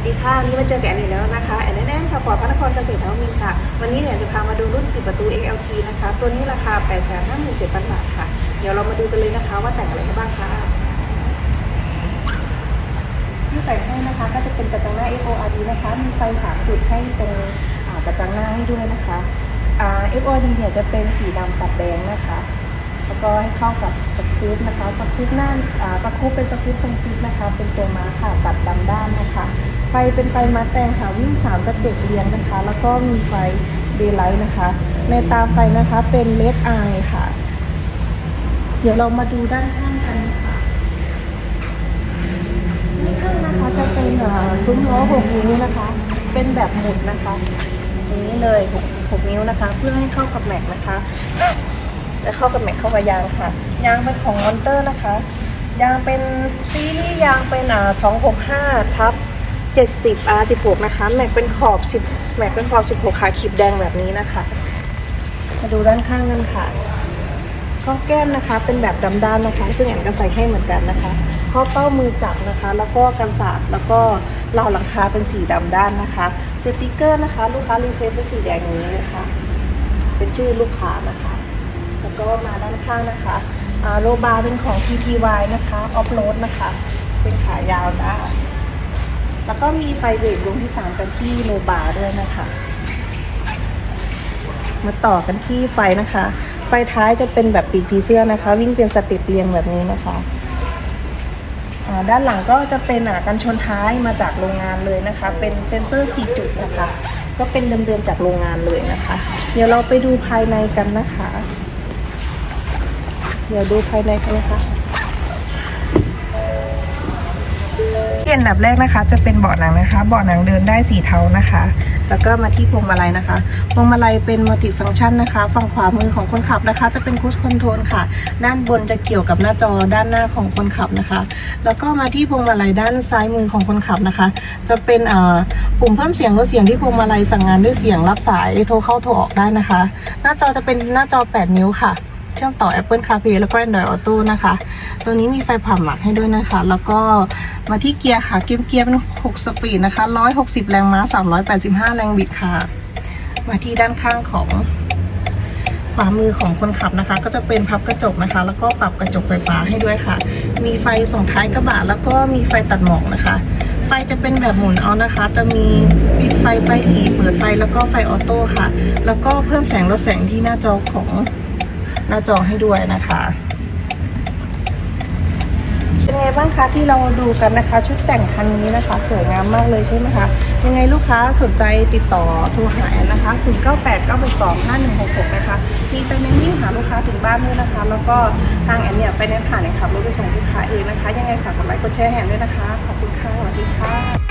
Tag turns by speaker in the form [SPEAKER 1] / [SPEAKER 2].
[SPEAKER 1] วัสดีค่ะวันนี้มาเจอแอนอีกแล้วนะคะแอนแน่นค่ะปอพระนครเกษตรนวมินทร์ค่ะ วันนี้เนี่ยจะพามาดูรุ่น4ประตู XLT นะคะ ตัวนี้ราคา 857,000 บาทค่ะ เดี๋ยวเรามาดูกันเลยนะคะว่าแต่งอะไรบ้างค่ะที่ใส่ให้นะคะ ก็จะเป็นกระจังหน้า FORD นะคะ มีไฟ 3 จุดให้ตรงกระจังหน้าให้ด้วยนะคะ FORD เนี่ยจะเป็นสีดำตัดแดงนะคะ แล้วก็ให้เข้ากับสกู๊ปนะคะสกู๊ปหน้าอ่าสกู๊ปเป็นสกู๊ปทรงฟิตนะคะ เป็นตัวม้าค่ะตัดดำด้านนะคะไฟเป็นไฟมาแตงค่ะวิ่งสามสเต็ปเรียงนะคะ แล้วก็มีไฟเดย์ไลท์นะคะ ในตาไฟนะคะเป็นเลดไอค่ะ เดี๋ยวเรามาดูด้านข้างกันค่ะด้านข้างนะคะจะเป็นซุ้มล้อหกนิ้วนะคะ เป็นแบบหมุนนะคะนี้เลยหกหกนิ้วนะคะ เพื่อให้เข้ากับแม็กนะคะ และเข้ากับแม็กเข้ากับยางค่ะ ยางเป็นของมอนเตอร์นะคะ ยางเป็นซีรีส์ยางเป็นอ่า265ทับ70 R16 นะคะ แม็กเป็นขอบ10แม็กเป็นขอบ16ขาขีบแดงแบบนี้นะคะ มาดูด้านข้างกันค่ะข้อแก้มนะคะ เป็นแบบดำด้านนะคะซึ่งแอนก็ใส่ให้เหมือนกันนะคะข้อเป้ามือจับนะคะ แล้วก็กันสาดแล้วก็ราวหลังคาเป็นสีดำด้านนะคะสติกเกอร์นะคะ ลูกค้ารีเควสเป็นสีแดงอย่างนี้เลยค่ะเป็นชื่อลูกค้านะคะ ก็มาด้านข้างนะคะอ่าโลบาร์เป็นของ TTY นะคะออฟโรดนะคะ เป็นขายาวได้แล้วก็มีไฟเบรกดวงที่3กันที่โลบาร์ด้วยนะคะ มาต่อกันที่ไฟนะคะ ไฟท้ายจะเป็นแบบปีกผีเสื้อนะคะ วิ่งเป็นสเติปเรียงแบบนี้นะคะด้านหลังก็จะเป็นกันชนท้ายมาจากโรงงานเลยนะคะ เป็นเซ็นเซอร์ 4 จุดนะคะ ก็เป็นเดิมๆจากโรงงานเลยนะคะ เดี๋ยวเราไปดูภายในกันนะคะ เดี๋ยวดูภายในกันนะคะที่อันดับแรกนะคะ จะเป็นเบาะหนังนะคะ เบาะหนังเดินได้สีเทานะคะ แล้วก็มาที่พวงมาลัยนะคะ พวงมาลัยเป็นมัลติฟังก์ชันนะคะ ฝั่งขวามือของคนขับนะคะ จะเป็นคูชคอนโทรลค่ะ ด้านบนจะเกี่ยวกับหน้าจอด้านหน้าของคนขับนะคะ แล้วก็มาที่พวงมาลัยด้านซ้ายมือของคนขับนะคะ จะเป็นอ่อปุ่มเพิ่มเสียงลดเสียงที่พวงมาลัยสั่งงานด้วยเสียงรับสายโทรเข้าโทรออกได้นะคะ หน้าจอจะเป็นหน้าจอ 8 นิ้วค่ะ เชื่อมต่อ Apple CarPlay แล้วก็ Android Auto นะคะ ตัวนี้มีไฟผ่าหมักให้ด้วยนะคะ แล้วก็มาที่เกียร์ค่ะ เกียร์เกียร์เป็น 6 สปีดนะคะ 160 แรงม้า 385 แรงบิดค่ะ มาที่ด้านข้างของขวามือของคนขับนะคะ ก็จะเป็นพับกระจกนะคะ แล้วก็ปรับกระจกไฟฟ้าให้ด้วยค่ะ มีไฟส่งท้ายกระบะแล้วก็มีไฟตัดหมอกนะคะไฟจะเป็นแบบหมุนเอานะคะ จะมีปิดไฟไฟหลีเปิดไฟแล้วก็ไฟออโต้ค่ะ แล้วก็เพิ่มแสงลดแสงที่หน้าจอของ หน้าจอให้ด้วยนะคะเป็นไงบ้างคะที่เราดูกันนะคะ ชุดแต่งคันนี้นะคะ สวยงามมากเลยใช่ไหมคะ ยังไงลูกค้าสนใจติดต่อโทรหาแอนนะคะ 0 9 8 9 6 2 5 1 6 6 นะคะ มีไฟแนนซ์วิ่งหาลูกค้าถึงบ้านด้วยนะคะ แล้วก็ทางแอนเนี่ยไฟแนนซ์ผ่านเนี่ยขับรถไปส่งลูกค้าเองนะคะ ยังไงฝากกดไลค์กดแชร์แอนด้วยนะคะ ขอบคุณค่ะสวัสดีค่ะ